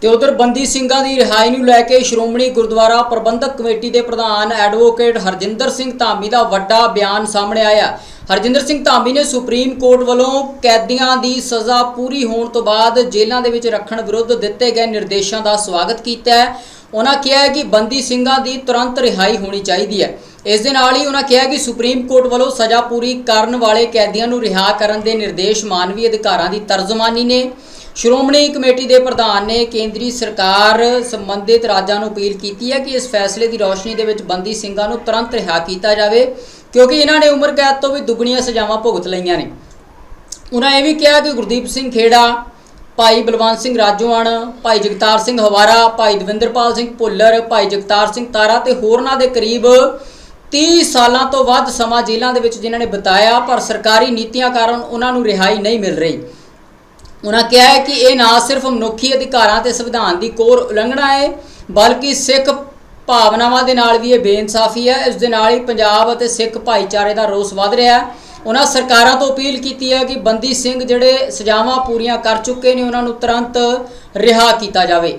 ਤੇ ਉਧਰ ਬੰਦੀ ਸਿੰਘਾਂ ਦੀ ਰਿਹਾਈ ਨੂੰ ਲੈ ਕੇ ਸ਼੍ਰੋਮਣੀ ਗੁਰਦੁਆਰਾ ਪ੍ਰਬੰਧਕ ਕਮੇਟੀ ਦੇ ਪ੍ਰਧਾਨ ਐਡਵੋਕੇਟ ਹਰਜਿੰਦਰ ਸਿੰਘ ਧਾਮੀ ਦਾ ਵੱਡਾ ਬਿਆਨ ਸਾਹਮਣੇ ਆਇਆ। ਹਰਜਿੰਦਰ ਸਿੰਘ ਧਾਮੀ ਨੇ ਸੁਪਰੀਮ ਕੋਰਟ ਵੱਲੋਂ ਕੈਦੀਆਂ ਦੀ ਸਜ਼ਾ ਪੂਰੀ ਹੋਣ ਤੋਂ ਬਾਅਦ ਜੇਲ੍ਹਾਂ ਦੇ ਵਿੱਚ ਰੱਖਣ ਵਿਰੁੱਧ ਦਿੱਤੇ ਗਏ ਨਿਰਦੇਸ਼ਾਂ ਦਾ ਸਵਾਗਤ ਕੀਤਾ ਹੈ। ਉਹਨਾਂ ਕਿਹਾ ਹੈ ਕਿ ਬੰਦੀ ਸਿੰਘਾਂ ਦੀ ਤੁਰੰਤ ਰਿਹਾਈ ਹੋਣੀ ਚਾਹੀਦੀ ਹੈ। ਇਸ ਦੇ ਨਾਲ ਹੀ ਉਹਨਾਂ ਕਿਹਾ ਕਿ ਸੁਪਰੀਮ ਕੋਰਟ ਵੱਲੋਂ ਸਜ਼ਾ ਪੂਰੀ ਕਰਨ ਵਾਲੇ ਕੈਦੀਆਂ ਨੂੰ ਰਿਹਾ ਕਰਨ ਦੇ ਨਿਰਦੇਸ਼ ਮਾਨਵੀ ਅਧਿਕਾਰਾਂ ਦੀ ਤਰਜਮਾਨੀ ਨੇ। ਸ਼੍ਰੋਮਣੀ ਕਮੇਟੀ ਦੇ ਪ੍ਰਧਾਨ ਨੇ ਕੇਂਦਰੀ ਸਰਕਾਰ ਸੰਬੰਧਿਤ ਰਾਜਾਂ ਨੂੰ ਅਪੀਲ ਕੀਤੀ ਹੈ ਕਿ ਇਸ ਫੈਸਲੇ ਦੀ ਰੌਸ਼ਨੀ ਦੇ ਵਿੱਚ ਬੰਦੀ ਸਿੰਘਾਂ ਨੂੰ ਤੁਰੰਤ ਰਿਹਾ ਕੀਤਾ ਜਾਵੇ, ਕਿਉਂਕਿ ਇਹਨਾਂ ਨੇ ਉਮਰ ਕੈਦ ਤੋਂ ਵੀ ਦੁੱਗਣੀਆਂ ਸਜ਼ਾਵਾਂ ਭੁਗਤ ਲਈਆਂ ਨੇ। ਉਹਨਾਂ ਇਹ ਵੀ ਕਿਹਾ ਕਿ ਗੁਰਦੀਪ ਸਿੰਘ ਖੇੜਾ, ਭਾਈ ਬਲਵੰਤ ਸਿੰਘ ਰਾਜੋਆਣ, ਭਾਈ ਜਗਤਾਰ ਸਿੰਘ ਹਵਾਰਾ, ਭਾਈ ਦਵਿੰਦਰਪਾਲ ਸਿੰਘ ਭੁੱਲਰ, ਭਾਈ ਜਗਤਾਰ ਸਿੰਘ ਤਾਰਾ ਤੇ ਹੋਰਨਾਂ ਦੇ ਕਰੀਬ 30 ਸਾਲਾਂ ਤੋਂ ਵੱਧ ਸਮਾਂ ਜੇਲ੍ਹਾਂ ਦੇ ਵਿੱਚ ਜਿਨ੍ਹਾਂ ਨੇ ਬਿਤਾਇਆ, ਪਰ ਸਰਕਾਰੀ ਨੀਤੀਆਂ ਕਾਰਨ ਉਹਨਾਂ ਨੂੰ ਰਿਹਾਈ ਨਹੀਂ ਮਿਲ ਰਹੀ। ਉਹਨਾਂ ਕਿਹਾ ਹੈ ਕਿ ਇਹ ਨਾ ਸਿਰਫ ਮਨੁੱਖੀ ਅਧਿਕਾਰਾਂ ਤੇ ਸੰਵਿਧਾਨ ਦੀ ਕੋਰ ਉਲੰਘਣਾ ਹੈ, ਬਲਕਿ ਸਿੱਖ ਭਾਵਨਾਵਾਂ ਦੇ ਨਾਲ ਵੀ ਇਹ ਬੇਇਨਸਾਫੀ ਹੈ। ਇਸ ਦੇ ਨਾਲ ਹੀ ਪੰਜਾਬ ਅਤੇ ਸਿੱਖ ਭਾਈਚਾਰੇ ਦਾ ਰੋਸ ਵਧ ਰਿਹਾ ਹੈ। ਉਹਨਾਂ ਸਰਕਾਰਾਂ ਤੋਂ ਅਪੀਲ ਕੀਤੀ ਹੈ ਕਿ ਬੰਦੀ ਸਿੰਘ ਜਿਹੜੇ ਸਜ਼ਾਵਾਂ ਪੂਰੀਆਂ ਕਰ ਚੁੱਕੇ ਨੇ, ਉਹਨਾਂ ਨੂੰ ਤੁਰੰਤ ਰਿਹਾ ਕੀਤਾ ਜਾਵੇ।